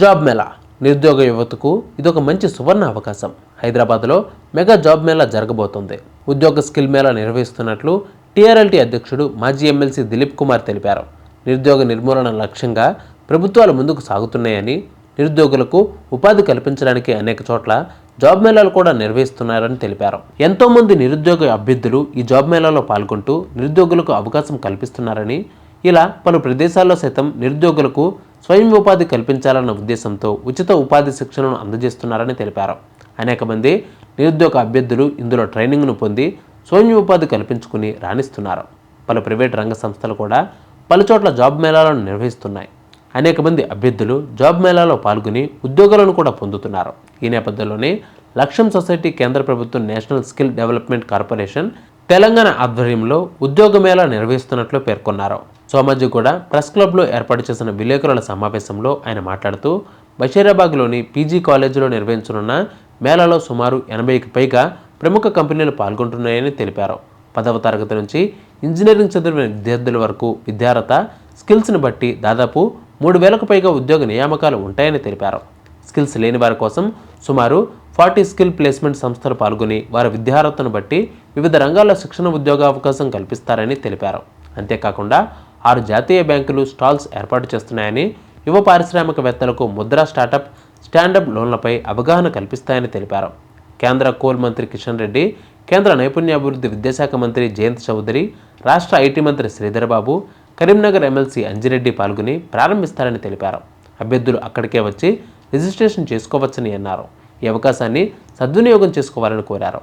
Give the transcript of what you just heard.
Job Mela నిరుద్యోగ యువతకు ఇదొక మంచి సువర్ణ అవకాశం. హైదరాబాద్లో మెగా జాబ్ మేళా జరగబోతుంది. ఉద్యోగ స్కిల్ మేళా నిర్వహిస్తున్నట్లు టీఆర్ఎల్టీ అధ్యక్షుడు మాజీ ఎమ్మెల్సీ దిలీప్ కుమార్ తెలిపారు. నిరుద్యోగ నిర్మూలన లక్ష్యంగా ప్రభుత్వాలు ముందుకు సాగుతున్నాయని నిరుద్యోగులకు ఉపాధి కల్పించడానికి అనేక చోట్ల జాబ్ మేళాలు కూడా నిర్వహిస్తున్నారని తెలిపారు. ఎంతోమంది నిరుద్యోగ అభ్యర్థులు ఈ జాబ్ మేళాలో పాల్గొంటూ నిరుద్యోగులకు అవకాశం కల్పిస్తున్నారని ఇలా పలు ప్రదేశాల్లో సైతం నిరుద్యోగులకు స్వయం ఉపాధి కల్పించాలన్న ఉద్దేశంతో ఉచిత ఉపాధి శిక్షణను అందజేస్తున్నారని తెలిపారు. అనేక మంది నిరుద్యోగ అభ్యర్థులు ఇందులో ట్రైనింగ్ను పొంది స్వయం ఉపాధి కల్పించుకుని రాణిస్తున్నారు. పలు ప్రైవేట్ రంగ సంస్థలు కూడా పలుచోట్ల జాబ్ మేళాలను నిర్వహిస్తున్నాయి. అనేక మంది అభ్యర్థులు జాబ్ మేళాలో పాల్గొని ఉద్యోగాలను కూడా పొందుతున్నారు. ఈ నేపథ్యంలోనే లక్ష్యం సొసైటీ కేంద్ర ప్రభుత్వం national skill development corporation Telangana ఆధ్వర్యంలో ఉద్యోగ మేళా నిర్వహిస్తున్నట్లు పేర్కొన్నారు. సోమాజిగూడ ప్రెస్ క్లబ్లో ఏర్పాటు చేసిన విలేకరుల సమావేశంలో ఆయన మాట్లాడుతూ బషీరాబాగ్లోని పీజీ కాలేజీలో నిర్వహించనున్న మేళాలో సుమారు ఎనభైకి పైగా ప్రముఖ కంపెనీలు పాల్గొంటున్నాయని తెలిపారు. పదవ తరగతి నుంచి ఇంజనీరింగ్ చదివిన విద్యార్థుల వరకు విద్యార్హత స్కిల్స్ని బట్టి దాదాపు మూడు వేలకు పైగా ఉద్యోగ నియామకాలు ఉంటాయని తెలిపారు. స్కిల్స్ లేని వారి కోసం సుమారు ఫార్టీ స్కిల్ ప్లేస్మెంట్ సంస్థలు పాల్గొని వారి విద్యార్హతను బట్టి వివిధ రంగాల్లో శిక్షణ ఉద్యోగ అవకాశం కల్పిస్తారని తెలిపారు. అంతేకాకుండా ఆరు జాతీయ బ్యాంకులు స్టాల్స్ ఏర్పాటు చేస్తున్నాయని యువ పారిశ్రామికవేత్తలకు ముద్రా స్టార్టప్ స్టాండప్ లోన్లపై అవగాహన కల్పిస్తాయని తెలిపారు. కేంద్ర కోల్ మంత్రి కిషన్ రెడ్డి కేంద్ర నైపుణ్యాభివృద్ధి విద్యాశాఖ మంత్రి జయంత్ చౌదరి రాష్ట్ర ఐటీ మంత్రి శ్రీధరబాబు కరీంనగర్ ఎమ్మెల్సీ అంజిరెడ్డి పాల్గొని ప్రారంభిస్తారని తెలిపారు. అభ్యర్థులు అక్కడికే వచ్చి రిజిస్ట్రేషన్ చేసుకోవచ్చని అన్నారు. ఈ అవకాశాన్ని సద్వినియోగం చేసుకోవాలని కోరారు.